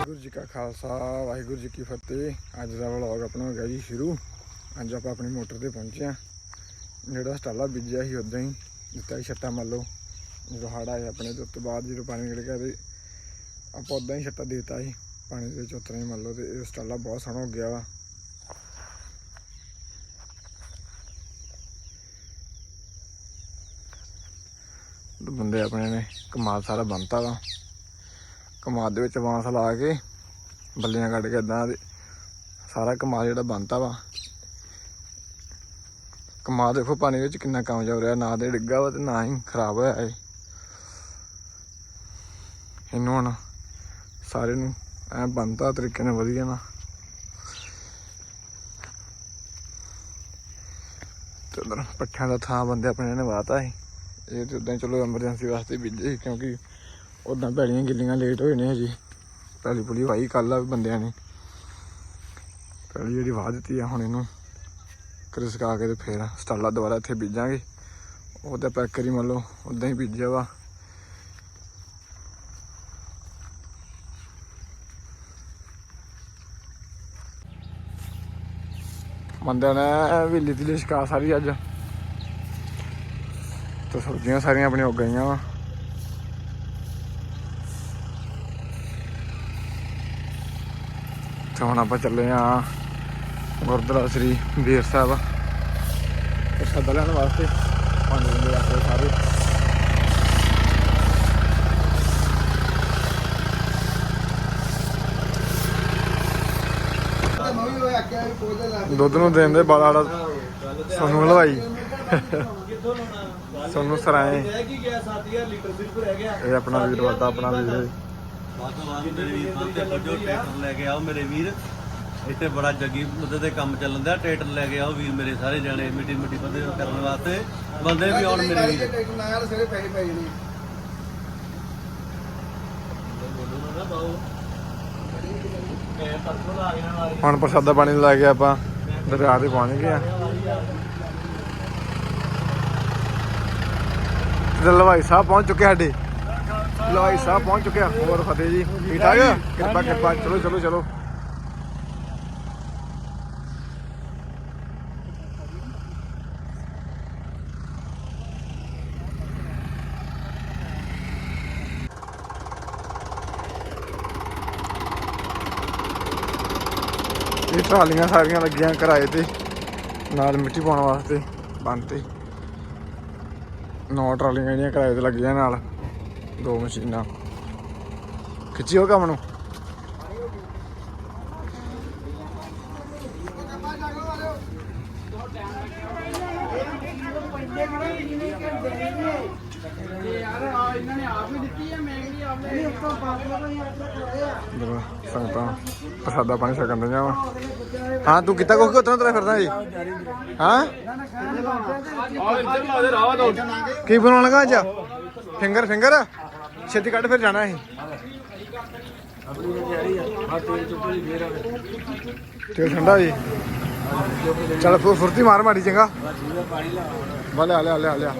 ਵਾਹਿਗੁਰੂ ਜੀ ਕਾ ਖਾਲਸਾ, ਵਾਹਿਗੁਰੂ ਜੀ ਕੀ ਫਤਿਹ। ਅੱਜ ਦਾ ਵਲੌਗ ਆਪਣਾ ਹੋ ਗਿਆ ਜੀ ਸ਼ੁਰੂ। ਅੱਜ ਆਪਾਂ ਆਪਣੀ ਮੋਟਰ ਤੇ ਪਹੁੰਚੇ ਆ ਜਿਹੜਾ ਸਟਾਲਾ ਬੀਜਿਆ ਸੀ ਉਦਾਂ ਹੀ, ਦਿੱਤਾ ਸੀ ਛੱਟਾ ਮੰਨ ਲਓ। ਜਦੋਂ ਹੜ ਆਏ ਆਪਣੇ ਤੇ, ਉਸ ਤੋਂ ਬਾਅਦ ਜਦੋਂ ਪਾਣੀ ਨਿਕਲ ਗਿਆ ਤੇ ਆਪਾਂ ਉਦਾਂ ਹੀ ਛੱਟਾ ਦੇ ਦਿੱਤਾ ਸੀ। ਪਾਣੀ ਦੇ ਵਿੱਚ ਉਤਰਾ ਹੀ ਮੰਨ ਲਓ ਤੇ ਇਹ ਸਟਾਲਾ ਬਹੁਤ ਸੋਹਣਾ ਹੋ ਗਿਆ ਵਾ। ਬੰਦੇ ਆਪਣੇ ਨੇ ਕਮਾਲ ਸਾਰਾ ਬੰਨਤਾ ਵਾ। ਕਮਾਦ ਦੇ ਵਿੱਚ ਵਾਂਸ ਲਾ ਕੇ, ਬੱਲੀਆਂ ਕੱਢ ਕੇ ਇਦਾਂ ਦੇ ਸਾਰਾ ਕਮਾਦ ਜਿਹੜਾ ਬਣਤਾ ਵਾ। ਕਮਾਦ ਦੇਖੋ ਪਾਣੀ ਵਿੱਚ ਕਿੰਨਾ ਕਾਮਯਾਬ ਰਿਹਾ, ਨਾ ਤੇ ਡਿੱਗਾ ਵਾ ਤੇ ਨਾ ਹੀ ਖਰਾਬ ਹੋਇਆ ਇਹ। ਇਹਨੂੰ ਹੁਣ ਸਾਰੇ ਨੂੰ ਐ ਬੰਨਤਾ ਤਰੀਕੇ ਨਾਲ ਵਧੀਆ ਨਾ। ਤੇ ਉਧਰ ਪੱਠਿਆਂ ਦਾ ਥਾਂ ਬੰਦੇ ਆਪਣੇ ਨੇ ਵਾਤਾ ਸੀ। ਇਹ ਤੇ ਉਦਾਂ ਹੀ ਚਲੋ ਐਮਰਜੈਂਸੀ ਵਾਸਤੇ ਬੀਜੇ ਸੀ ਕਿਉਂਕਿ ਉਦਾਂ ਭੈੜੀਆਂ ਗਿੱਲੀਆਂ ਲੇਟ ਹੋਏ ਨੇ ਹਜੇ। ਪੈਲੀ ਪੁਲੀ ਵਾਈ ਕੱਲ ਆ ਬੰਦਿਆਂ ਨੇ। ਪਹਿਲੀ ਜਿਹੜੀ ਵਾਹ ਦਿੱਤੀ ਆ ਹੁਣ ਇਹਨੂੰ। ਕਰਿਸਕਾ ਕੇ ਤੇ ਫੇਰ ਸਟਾਲਾ ਦੁਬਾਰਾ ਇੱਥੇ ਬੀਜਾਂਗੇ। ਉਹਦਾ ਪੈਕਰ ਹੀ ਮੰਨ ਲਓ ਉਦਾਂ ਹੀ ਬੀਜਿਆ ਵਾ। ਬੰਦਿਆਂ ਨੇ ਵਿਲੀ ਦੀ ਲਿਸ਼ਕਾ ਸਾਰੀ ਅੱਜ। ਤੇ ਸਬਜ਼ੀਆਂ ਸਾਰੀਆਂ ਆਪਣੀਆਂ ਉੱਗ ਗਈਆਂ ਵਾ। ਤੇ ਹੁਣ ਆਪਾਂ ਚੱਲੇ ਆ ਗੁਰਦੁਆਰਾ ਸ੍ਰੀ ਵੀਰ ਸਾਹਿਬ। ਪ੍ਰਸ਼ਾਦਾ ਲੈਣ ਵਾਸਤੇ ਪੰਜ ਬੰਦੇ ਰੱਖੇ ਸਾਰੇ। ਦੁੱਧ ਨੂੰ ਦੇਣ ਦੇ ਬਾਲਾ ਵਾਲਾ ਸੋਨੂੰ ਹਲਵਾਈ। ਸੋਨੂੰ ਸਰਾਏ। ਇਹ ਆਪਣਾ ਵੀਰ ਵੱਡਾ ਆਪਣਾ ਵੀਰ। ਬਾਅਦ ਮੇਰੇ ਵੀਰ ਬੰਦ ਤੇ ਪੁੱਜੋ ਟਰੈਕਟਰ ਲੈ ਕੇ ਆਓ ਮੇਰੇ ਵੀਰ। ਇੱਥੇ ਬੜਾ ਜੱਗੀ ਮੁੱਦੇ ਤੇ ਕੰਮ ਚੱਲਣ ਦਾ ਟਰੈਕਟਰ ਲੈ ਕੇ ਆਓ ਵੀਰ ਮੇਰੇ ਸਾਰੇ ਜਾਣੇ ਮਿੱਟੀ ਮਿੱਟੀ ਬੰਦੇ ਕਰਨ ਵਾਸਤੇ। ਬੰਦੇ ਵੀ ਆਉਣ ਮੇਰੇ ਵੀਰ। ਬੋਲੋ ਨਾ ਬਾਓ ਮੈਂ ਪਰਸੋਂ ਲਾ ਹੁਣ ਪ੍ਰਸ਼ਾਦਾ ਪਾਣੀ ਲੈ ਕੇ ਆਪਾਂ ਦਰਿਆ ਤੇ ਪਹੁੰਚ ਗਏ ਆ। ਤੇ ਸਾਹਿਬ ਪਹੁੰਚ ਚੁੱਕੇ ਸਾਡੇ। ਹਲਵਾਈ ਸਾਹਿਬ ਪਹੁੰਚ ਚੁੱਕੇ ਆ ਹੋਰ ਫਤਿਹ ਜੀ। ਠੀਕ ਠਾਕ? ਕਿਰਪਾ ਕਿਰਪਾ। ਚਲੋ ਚਲੋ ਚਲੋ। ਇਹ ਟਰਾਲੀਆਂ ਸਾਰੀਆਂ ਲੱਗੀਆਂ ਕਿਰਾਏ ਤੇ। ਨਾਲ ਮਿੱਟੀ ਪਾਉਣ ਵਾਸਤੇ ਬੰਦ ਤੇ। ਨੌ ਟਰਾਲੀਆਂ ਜਿਹੜੀਆਂ ਕਿਰਾਏ ਤੇ ਲੱਗੀਆਂ ਨਾਲ। ਦੋ ਮਸ਼ੀਨਾਂ। ਖਿੱਚਿਓ ਕੰਮ ਨੂੰ? ਸੰਗਤਾਂ ਪ੍ਰਸਾਦਾ ਪਾਣੀ ਛਕਣ ਦੇ ਜਾਵਾਂ। ਹਾਂ ਤੂੰ ਕਿੱਤਾ ਕੁਝ ਉਤਨਾ ਤੁਰਿਆ ਫਿਰਦਾ ਜੀ ਹਾਂ ਕੀ ਬਣਾਉਣ ਲੱਗਾ ਅੱਜ? Finger finger? ਛੇਤੀ ਕੱਢ ਫਿਰ ਜਾਣਾ ਅਸੀਂ ਤੇਲ ਠੰਡਾ ਜੀ। ਚੱਲ ਫੁ- ਫੁਰਤੀ ਮਾਰ ਮਾੜੀ, ਚੰਗਾ। ਬਾ ਲਿਆ ਲਿਆ ਲਿਆ ਲਿਆ।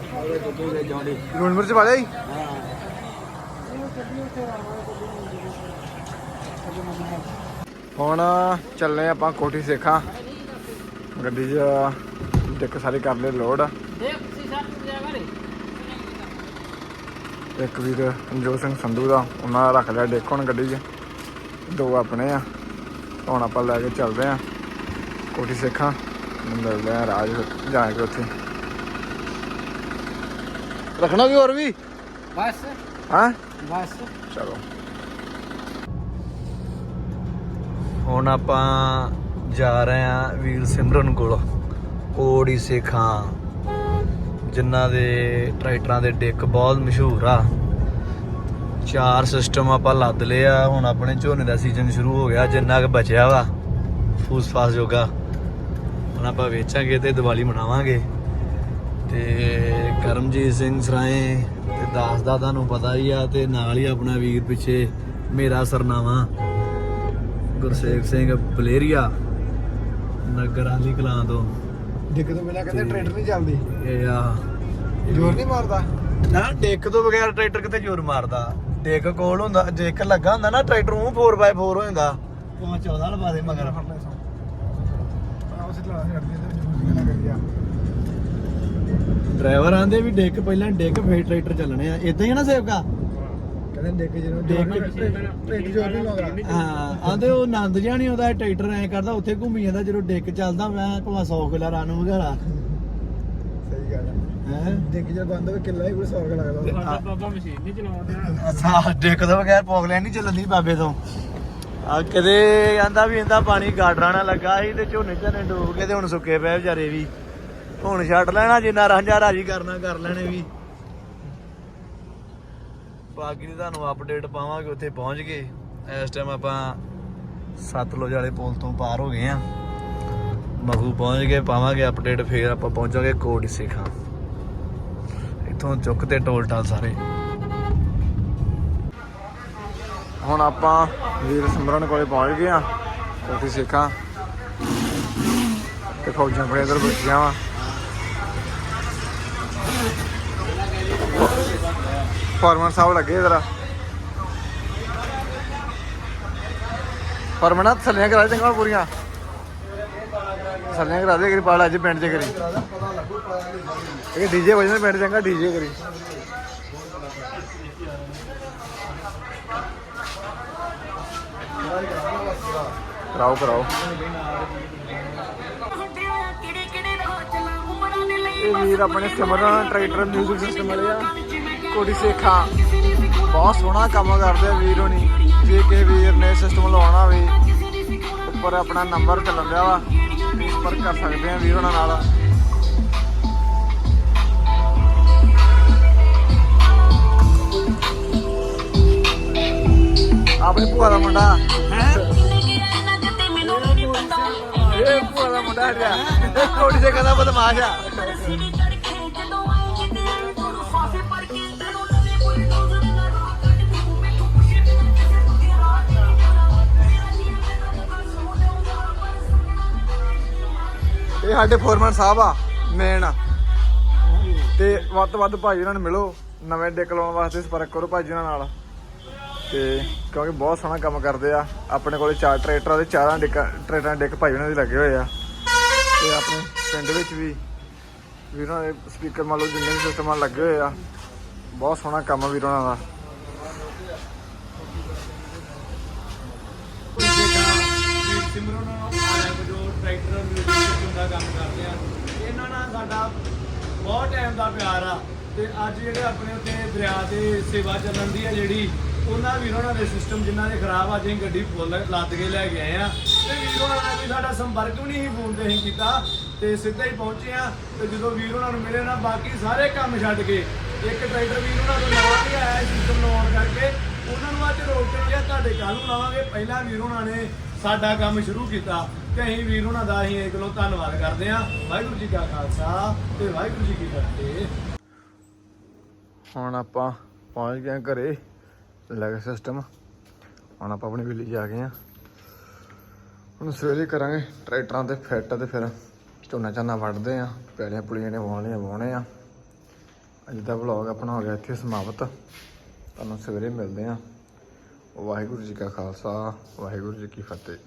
ਲੂਣ ਮਿਰਚ ਪਾ ਲਿਆ ਜੀ। ਹੁਣ ਚੱਲੇ ਆਪਾਂ ਕੋਠੀ ਸੇਖਾਂ। ਗੱਡੀ 'ਚ ਡਿੱਕ ਸਾਰੀ ਕਰ ਲਈ ਲੋਡ। ਇੱਕ ਵੀਰ ਮਨਜੋਤ ਸਿੰਘ ਸੰਧੂ ਦਾ ਉਹਨਾਂ ਦਾ ਰੱਖ ਲਿਆ ਡਿੱਕ ਹੁਣ ਗੱਡੀ 'ਚ। ਦੋ ਆਪਣੇ ਆ। ਹੁਣ ਆਪਾਂ ਲੈ ਕੇ ਚੱਲਦੇ ਆ। ਕੋਠੀ ਸੇਖਾਂ ਮਿਲਦੇ ਆ ਰਾਜ ਜਾ ਕੇ ਉੱਥੇ। ਰੱਖਣਾ ਵੀ ਹੋਰ ਵੀ? ਬਸ। ਹਾਂ? ਬਸ। ਚਲੋ। ਹੁਣ ਆਪਾਂ ਜਾ ਰਹੇ ਆ ਵੀਰ ਸਿਮਰਨ ਕੋਲ ਕੋੜੀ ਸੇਖਾਂ। ਜਿਨ੍ਹਾਂ ਦੇ ਟਰੈਕਟਰਾਂ ਦੇ ਡਿੱਕ ਬਹੁਤ ਮਸ਼ਹੂਰ ਆ। ਚਾਰ ਸਿਸਟਮ ਆਪਾਂ ਲੱਦ ਲਏ ਆ, ਹੁਣ ਆਪਣੇ ਝੋਨੇ ਦਾ ਸੀਜ਼ਨ ਸ਼ੁਰੂ ਹੋ ਗਿਆ, ਜਿੰਨਾ ਕੁ ਬਚਿਆ ਵਾ, ਫੂਸ ਫਾਸ ਜੋਗਾ। ਹੁਣ ਆਪਾਂ ਵੇਚਾਂਗੇ ਤੇ ਦੀਵਾਲੀ ਮਨਾਵਾਂਗੇ। ਤੇ ਕਰਮਜੀਤ ਸਿੰਘ ਸਰਾਏ ਤੇ ਦਾਸ ਦਾ ਤੁਹਾਨੂੰ ਪਤਾ ਹੀ ਆ, ਤੇ ਨਾਲ ਹੀ ਆਪਣਾ ਵੀਰ ਪਿੱਛੇ ਮੇਰਾ ਸਰਨਾਮਾ ਗੁਰਸੇਵ ਸਿੰਘ ਬਲੇਰੀਆ, ਨਗਰ ਆਲੀ ਕਲਾਂ ਤੋਂ। ਡਿੱਕ ਤੋਂ ਬਿਨਾ ਕਹਿੰਦੇ ਟਰੈਕਟਰ ਨਹੀਂ ਚੱਲਦੀ। ਇਹ ਆ। ਜ਼ੋਰ ਨਹੀਂ ਮਾਰਦਾ। ਨਾ ਡੇਕ ਤੋਂ ਬਗੈਰ ਟਰੈਕਟਰ ਕਿਤੇ ਜ਼ੋਰ ਮਾਰਦਾ। ਡੇਕ ਕੋਲ ਹੁੰਦਾ ਡੇਕ ਲੱਗਾ ਹੁੰਦਾ ਨਾ ਟਰੈਕਟਰ ਨੂੰ 4x4 ਹੋ ਜਾਂਦਾ ਉਹ 14 ਲਵਾ ਦੇ ਮਗਰ ਉਸੇ ਤਰ੍ਹਾਂ ਕਰਦੀ ਤੇ ਜੂਸ ਨਾ ਕਰੀਆ ਡਰਾਈਵਰ ਆਂਦੇ ਵੀ ਡੇਕ ਪਹਿਲਾਂ ਡੇਕ ਫੇਰ ਟਰੈਕਟਰ ਚੱਲਣੇ ਆ। ਇਦਾਂ ਹੀ ਨਾ ਸੇਵਕਾ? ਕਹਿੰਦੇ ਡੇਕ ਜਿਹਨੂੰ ਡੇਕ- ਟ੍ਰੇਡ ਜੋਰ ਨਹੀਂ ਲਾਉਂਦਾ। ਹਾਂ ਆਂਦੇ ਉਹ ਆਨੰਦ ਜਿਹਾ ਨਹੀਂ ਆਉਂਦਾ ਟਰੈਕਟਰ ਐ ਕਰਦਾ ਉੱਥੇ ਘੁੰਮੀ ਜਾਂਦਾ ਜਦੋਂ ਡੇਕ ਚੱਲਦਾ ਮੈਂ ਭਾਵੇਂ 100 ਕਿਲਾ ਰਨ ਵਗਾਲਾ ਸਹੀ ਗੱਲ ਹੈ ਹੈ? ਡੇਕ ਜੇ ਬੰਦ ਹੋਵੇ ਕਿੱਲਾ ਹੀ ਕੋਈ ਸੌਰਗ ਲੱਗਦਾ ਸਾਡਾ ਬਾਬਾ ਮਸ਼ੀਨ ਨਹੀਂ ਚਲਾਉਂਦਾ। ਅੱਛਾ ਡੇਕ ਤੋਂ ਬਗੈਰ ਪੋਗਲੈਂਡ ਨਹੀਂ ਚੱਲਦੀ ਬਾਬੇ ਤੋਂ। ਆ ਕਦੇ ਆਂਦਾ ਵੀ ਇਹਦਾ ਪਾਣੀ ਗਾਡਰਾਂ ਨਾਲ ਲੱਗਾ ਸੀ ਤੇ ਝੋਨੇ ਝਾਨੇ ਡੂਬ ਗਏ ਤੇ ਹੁਣ ਸੁੱਕੇ ਪਏ ਵਿਚਾਰੇ ਵੀ। ਹੁਣ ਛੱਡ ਲੈਣਾ ਜਿੰਨਾ ਰਾਂਝਾ ਰਾਜੀ ਕਰਨਾ ਕਰ ਲੈਣੇ ਵੀ। ਬਾਕੀ ਦੀ ਤੁਹਾਨੂੰ ਅਪਡੇਟ ਪਾਵਾਂਗੇ, ਉੱਥੇ ਪਹੁੰਚ ਗਏ। ਇਸ ਟਾਈਮ ਆਪਾਂ ਸਤਲੁਜ ਵਾਲੇ ਪੁਲ ਤੋਂ ਪਾਰ ਹੋ ਗਏ ਆ ਮਗੂ ਪਹੁੰਚ ਗਏ, ਪਾਵਾਂਗੇ ਅਪਡੇਟ ਫੇਰ ਆਪਾਂ ਪਹੁੰਚਾਂਗੇ ਕੋਟ ਸਿੱਖਾਂ। ਇੱਥੋਂ ਚੁੱਕ ਤੇ ਟੋਲ ਟਾਲ ਸਾਰੇ। ਹੁਣ ਆਪਾਂ ਵੀਰ ਸਿਮਰਨ ਕੋਲੇ ਪਹੁੰਚ ਗਏ ਆ ਕੋਠੀ ਸਿੱਖਾਂ। ਤੇ ਫੌਜਾਂ ਆਪਣੇ ਇਧਰ ਬੈਠੀਆਂ ਵਾ। ਫਾਰਮਰ ਸਾਹਿਬ ਲੱਗੇ ਇਧਰ ਫਰਮਣਾ ਥੱਲੀਆਂ ਕਰਾ ਦੇ ਚੰਗਾ ਪੂਰੀਆਂ। ਥੱਲੀਆਂ ਕਰਾ ਦੇ ਕਰੀ ਪਾਲ ਅੱਜ ਪਿੰਡ 'ਚ ਕਰੀ ਇਹ ਡੀਜੇ ਵਜਦੇ ਪਿੰਡ ਚੰਗਾ ਡੀਜੇ ਕਰੀ ਕਰਾਓ ਕਰਾਓ। ਇਹ ਵੀਰ ਆਪਣੇ ਸਿਮਰਨ ਟਰੈਕਟਰ ਮਿਊਜ਼ਿਕ ਸਿਸਟਮ ਵਾਲੇ ਆ। ਕੋਡੀ ਸੇਖਾ। ਬਹੁਤ ਸੋਹਣਾ ਕੰਮ ਕਰਦੇ ਆ ਵੀਰ ਹੋਣੀ। ਜੇ ਕਿਸੇ ਵੀਰ ਨੇ ਸਿਸਟਮ ਲਵਾਉਣਾ ਹੋਵੇ ਉੱਪਰ ਆਪਣਾ ਨੰਬਰ ਚੱਲਣ ਦਿਆ ਵਾ ਸੰਪਰਕ ਕਰ ਸਕਦੇ ਆ ਵੀਰ ਹੋਣਾ ਨਾਲ। ਆਪਣੇ ਭੂਆ ਦਾ ਮੁੰਡਾ। ਇਹ ਭੂਆ ਦਾ ਮੁੰਡਾ ਰਿਹਾ ਕੋਡੀ ਸੇਖਾ ਦਾ ਬਦਮਾਸ਼ ਆ। ਸਾਡੇ ਫੋਰਮੈਨ ਸਾਹਿਬ ਆ ਮੇਨ ਤੇ ਵੱਧ ਤੋਂ ਵੱਧ ਭਾਜੀ ਉਹਨਾਂ ਨੂੰ ਮਿਲੋ, ਨਵੇਂ ਡਿੱਕ ਲਾਉਣ ਵਾਸਤੇ ਸੰਪਰਕ ਕਰੋ ਭਾਜੀ ਉਹਨਾਂ ਨਾਲ। ਤੇ ਕਿਉਂਕਿ ਬਹੁਤ ਸੋਹਣਾ ਕੰਮ ਕਰਦੇ ਆ, ਆਪਣੇ ਕੋਲੇ ਚਾਰ ਟਰੈਕਟਰਾਂ ਦੇ ਚਾਰਾਂ ਡਿੱਕ ਟਰੈਕਟਰਾਂ ਦੇ ਭਾਈ ਉਹਨਾਂ ਦੇ ਲੱਗੇ ਹੋਏ ਆ। ਤੇ ਆਪਣੇ ਪਿੰਡ ਵਿੱਚ ਵੀ ਵੀਰਾਂ ਦੇ ਸਪੀਕਰ ਮੰਨ ਲਓ ਜਿੰਨੇ ਵੀ ਸਿਸਟਮਾਂ ਲੱਗੇ ਹੋਏ ਆ, ਬਹੁਤ ਸੋਹਣਾ ਕੰਮ ਆ ਵੀਰ ਉਹਨਾਂ ਦਾ। ਸਿਮਰਨ ਆਪ ਜੋ ਟਰੈਕਟਰ ਮਿਊਜ਼ਿਕ ਦਾ ਕੰਮ ਕਰਦੇ ਆ। ਇਹਨਾਂ ਨਾਲ ਸਾਡਾ ਬਹੁਤ ਟਾਈਮ ਦਾ ਪਿਆਰ ਆ। ਤੇ ਅੱਜ ਜਿਹੜੇ ਆਪਣੇ ਉੱਤੇ ਦਰਿਆ ਤੇ ਸੇਵਾ ਚੱਲਣ ਦੀ ਆ ਜਿਹੜੀ, ਉਹਨਾਂ ਵੀਰਾਂ ਨਾਲ ਦੇ ਸਿਸਟਮ ਜਿਨ੍ਹਾਂ ਦੇ ਖਰਾਬ ਆ, ਅਸੀਂ ਗੱਡੀ ਫੁੱਲ ਲੱਦ ਕੇ ਲੈ ਕੇ ਆਏ ਆ। ਤੇ ਵੀਰਾਂ ਨਾਲ ਕੋਈ ਸਾਡਾ ਸੰਪਰਕ ਵੀ ਨਹੀਂ ਸੀ ਫੋਨ ਤੇ ਅਸੀਂ ਕੀਤਾ। ਤੇ ਸਿੱਧਾ ਹੀ ਪਹੁੰਚੇ ਆ ਤੇ ਜਦੋਂ ਵੀਰ ਉਹਨਾਂ ਨੂੰ ਮਿਲੇ ਨਾ, ਬਾਕੀ ਸਾਰੇ ਕੰਮ ਛੱਡ ਕੇ, ਇੱਕ ਟਰੈਕਟਰ ਵੀਰ ਉਹਨਾਂ ਨੂੰ ਨਵਾਂ ਨਹੀਂ ਆਇਆ ਸਿਸਟਮ ਲਾਉਣ ਕਰਕੇ, ਉਹਨਾਂ ਨੂੰ ਅੱਜ ਰੋਕ ਕੇ ਕਿਹਾ ਤੁਹਾਡੇ ਕੱਲ ਨੂੰ ਲਾਵਾਂਗੇ। ਪਹਿਲਾਂ ਵੀਰ ਉਹਨਾਂ ਨੇ ਸਾਡਾ ਕੰਮ ਸ਼ੁਰੂ ਕੀਤਾ। ਤੇ ਅਸੀਂ ਵੀਰ ਉਹਨਾਂ ਦਾ ਅਸੀਂ ਇਹ ਕੋਲੋਂ ਧੰਨਵਾਦ ਕਰਦੇ ਹਾਂ। ਵਾਹਿਗੁਰੂ ਜੀ ਕਾ ਖਾਲਸਾ ਤੇ ਵਾਹਿਗੁਰੂ ਜੀ ਕੀ ਫਤਿਹ। ਹੁਣ ਆਪਾਂ ਪਹੁੰਚ ਗਏ ਹਾਂ ਘਰੇ ਲੱਗ ਸਿਸਟਮ ਹੁਣ ਆਪਾਂ ਆਪਣੀ ਬਿੱਲੀ ਜਾ ਗਏ ਆ ਹੁਣ ਸਵੇਰੇ ਕਰਾਂਗੇ ਟਰੈਕਟਰਾਂ ਤੇ ਫਿੱਟ ਤੇ ਫਿਰ ਝੋਨਾ ਝਾਨਾ ਵੱਢਦੇ ਆ ਪੈਲੀਆਂ ਪੁਲੀਆਂ ਨੇ ਵਾਉਣੀਆਂ ਵਾਉਣੇ ਆ ਅੱਜ ਦਾ ਵਲੌਗ ਆਪਣਾ ਹੋ ਗਿਆ ਇੱਥੇ ਸਮਾਪਤ। ਤੁਹਾਨੂੰ ਸਵੇਰੇ ਮਿਲਦੇ ਆ ਵਾਹਿਗੁਰੂ ਜੀ ਕਾ ਖਾਲਸਾ, ਵਾਹਿਗੁਰੂ ਜੀ ਕੀ ਫਤਿਹ।